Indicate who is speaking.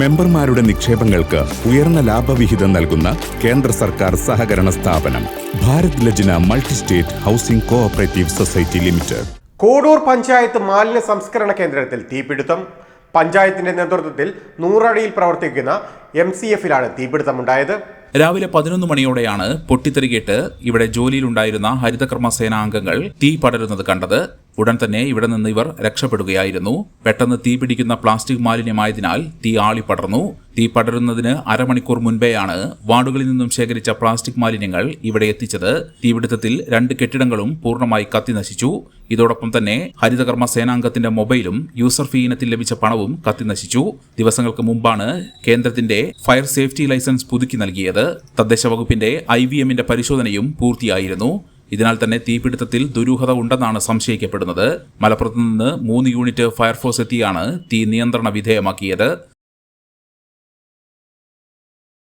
Speaker 1: മെമ്പർമാരുടെ നിക്ഷേപങ്ങൾക്ക് ഉയർന്ന ലാഭവിഹിതം നൽകുന്ന കേന്ദ്ര സർക്കാർ സഹകരണ സ്ഥാപനം Bharat Lajna multi state housing cooperative society limited.
Speaker 2: Kodur panchayat മാലിന്യ സംസ്കരണ കേന്ദ്രത്തിൽ തീപിടുത്തം. പഞ്ചായത്തിന്റെ നേതൃത്വത്തിൽ നൂറടിയിൽ പ്രവർത്തിക്കുന്ന എം സി എഫിലാണ് തീപിടുത്തമുണ്ടായത്.
Speaker 3: രാവിലെ പതിനൊന്ന് മണിയോടെയാണ് പൊട്ടിത്തെറികേട്ട് ഇവിടെ ജോലിയിലുണ്ടായിരുന്ന ഹരിതകർമ്മ സേനാ അംഗങ്ങൾ തീ പടരുന്നത് കണ്ടത് ഉടൻ തന്നെ ഇവിടെ നിന്ന് ഇവർ രക്ഷപ്പെടുകയായിരുന്നു. പെട്ടെന്ന് തീ പിടിക്കുന്ന പ്ലാസ്റ്റിക് മാലിന്യമായതിനാൽ തീ ആളിപ്പടർന്നു തീ പടരുന്നതിന് അരമണിക്കൂർ മുൻപേയാണ് വാർഡുകളിൽ നിന്നും ശേഖരിച്ച പ്ലാസ്റ്റിക് മാലിന്യങ്ങൾ ഇവിടെ എത്തിച്ചത്. തീപിടുത്തത്തിൽ രണ്ട് കെട്ടിടങ്ങളും പൂർണമായി കത്തിനശിച്ചു ഇതോടൊപ്പം തന്നെ ഹരിതകർമ്മ സേനാംഗത്തിന്റെ മൊബൈലും യൂസർ ഫീ ഇനത്തിൽ ലഭിച്ച പണവും കത്തിനശിച്ചു ദിവസങ്ങൾക്ക് മുമ്പാണ് കേന്ദ്രത്തിന്റെ ഫയർ സേഫ്റ്റി ലൈസൻസ് പുതുക്കി നൽകിയത്. തദ്ദേശ വകുപ്പിന്റെ ഐ വി എമ്മിന്റെ പരിശോധനയും പൂർത്തിയായിരുന്നു. ഇതിനാൽ തന്നെ തീപിടുത്തത്തിൽ ദുരൂഹത ഉണ്ടെന്നാണ് സംശയിക്കപ്പെടുന്നത്. മലപ്പുറത്ത് നിന്ന് മൂന്ന് യൂണിറ്റ് ഫയർഫോഴ്സ് എത്തിയാണ് തീ നിയന്ത്രണ വിധേയമാക്കിയത്.